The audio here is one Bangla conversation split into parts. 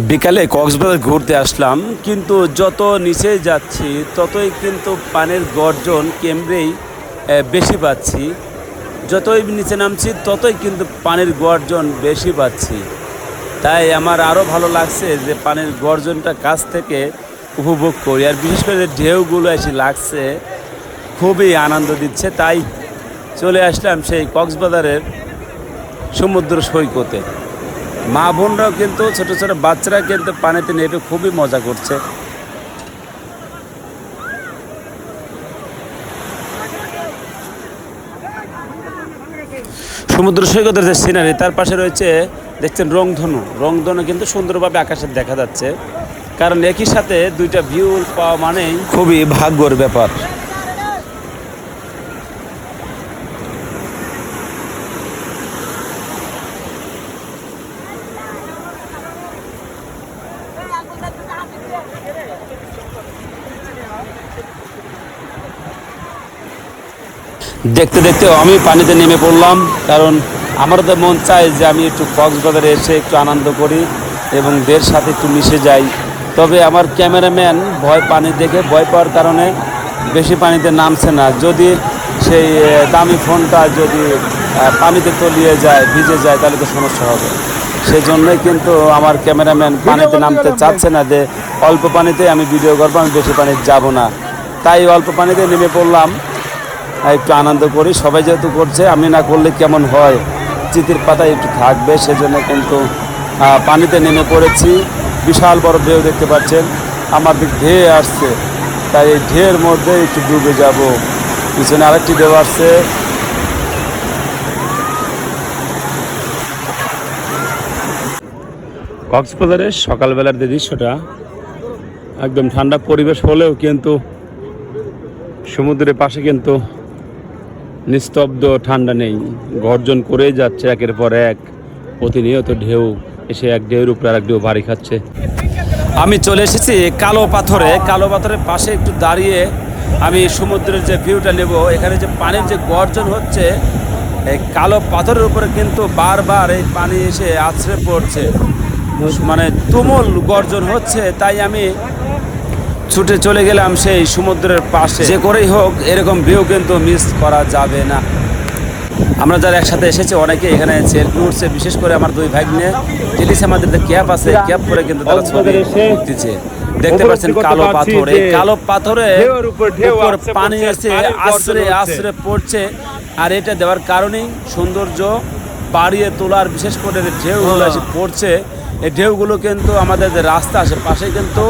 বিকালে কক্সবাজার ঘুরতে আসলাম কিন্তু যত নিচে যাচ্ছি ততই কিন্তু পানির গর্জন আহ, বেশি পাচ্ছি। যতই নিচে নামছি ততই কিন্তু পানির গর্জন বেশি পাচ্ছি। তাই আমার আরও ভালো লাগছে যে পানির গর্জনটা কাছ থেকে উপভোগ করি। আর বিশেষ করে যে ঢেউগুলো এসে লাগছে খুবই আনন্দ দিচ্ছে। তাই চলে আসলাম সেই কক্সবাজারের সমুদ্র সৈকতে। মা বোনরাও কিন্তু, ছোট ছোট বাচ্চারা কিন্তু পানিতে নেটে খুবই মজা করছে। সমুদ্র সৈকতের যে সিনারি তার পাশে রয়েছে, দেখছেন রংধনু। রংধনু কিন্তু সুন্দরভাবে আকাশে দেখা যাচ্ছে। কারণ একই সাথে দুইটা ভিউ পাওয়া মানেই খুবই ভাগ্যর ব্যাপার। দেখতে দেখতে আমি পানিতে নেমে পড়লাম, কারণ আমারও তো মন চায় যে আমি একটু কক্সবাজারে এসে একটু আনন্দ করি এবং দের সাথে একটু মিশে যাই। তবে আমার ক্যামেরাম্যান ভয় পানি দেখে, ভয় পাওয়ার কারণে বেশি পানিতে নামছে না। যদি সেই দামি ফোনটা যদি পানিতে তলিয়ে যায়, ভিজে যায়, তাহলে তো সমস্যা হবে। সেই জন্যই কিন্তু আমার ক্যামেরাম্যান পানিতে নামতে চাচ্ছে না যে অল্প পানিতে আমি ভিডিও করব আমি বেশি পানিতে যাব না। তাই অল্প পানিতে নেমে পড়লাম। একটু আনন্দ করি। সবাই যেহেতু করছে আমি না করলে কেমন হয়? চিতির পাতায় একটু থাকবে সেজন্য কিন্তু পানিতে নেমে পড়েছি। বিশাল বড় ঢেউ দেখতে পাচ্ছেন। আমার দিক ধেয়ে আসছে। তাই এই ঢেউর মধ্যে একটু ডুবে যাব। পিছনে আরেকটি ঢেউ আসছে। কক্সবাজারের সকালবেলার যে দৃশ্যটা, একদম ঠান্ডা পরিবেশ হলেও কিন্তু সমুদ্রের পাশে কিন্তু নিস্তব্ধ, ঠান্ডা নেই। গর্জন করেই যাচ্ছে একের পর এক। প্রতিনিয়ত ঢেউ, এসে এক ঢেউর উপরে আর এক ঢেউ বাড়ি খাচ্ছে। আমি চলে এসেছি কালো পাথরে। কালো পাথরের পাশে একটু দাঁড়িয়ে আমি সমুদ্রের যে ভিউটা নেব, এখানে যে পানির যে গর্জন হচ্ছে, এই কালো পাথরের উপরে কিন্তু বারবার এই পানি এসে আছড়ে পড়ছে। মানে তুমুল গর্জন হচ্ছে তাই আমি ছুটে চলে গেলাম সেই সমুদ্রের পাশে। যে করেই হোক এরকম ভিউ কিন্তু মিস করা যাবে না। আমরা যারা একসাথে এসেছি অনেকে এখানে সেলফি উঠছে। বিশেষ করে আমার দুই ভাই নিয়ে টেলিস আমাদের ক্যাপ আছে ক্যাপ করে কিন্তু তারা ছবি উঠতেছে। দেখতে পাচ্ছেন কালো পাথর। এই কালো পাথরে উপর ঢেউ পানি এসে আশ্রে আশ্রে পড়ছে। আর এটা দেওয়ার কারণেই সৌন্দর্য বাড়িয়ে তোলার বিশেষ করে যে ঢেউগুলো এসে পড়ছে। এই ঢেউগুলো কিন্তু আমাদের যে রাস্তা আছে পাশে কিন্তু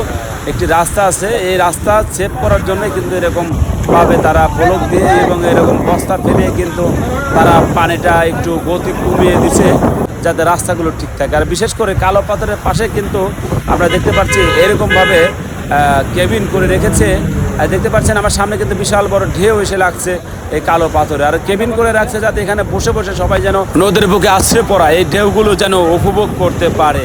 একটি রাস্তা আছে। এই রাস্তা সেভ করার জন্য কিন্তু এরকম ভাবে তারা ফলক দিয়ে এবং এরকম বস্তা ফেলে কিন্তু তারা পানিটা একটু গতি কমিয়ে দিছে, যাতে রাস্তাগুলো ঠিক থাকে। আর বিশেষ করে কালো পাথরের পাশে কিন্তু আমরা দেখতে পাচ্ছি এরকমভাবে কেবিন করে রেখেছে। আর দেখতে পাচ্ছেন আমার সামনে কিন্তু বিশাল বড় ঢেউ এসে লাগছে এই কালো পাথরে। আর কেবিন করে রাখছে যাতে এখানে বসে বসে সবাই যেন নদীর বুকে আশ্রয় পড়া। এই ঢেউগুলো যেন উপভোগ করতে পারে।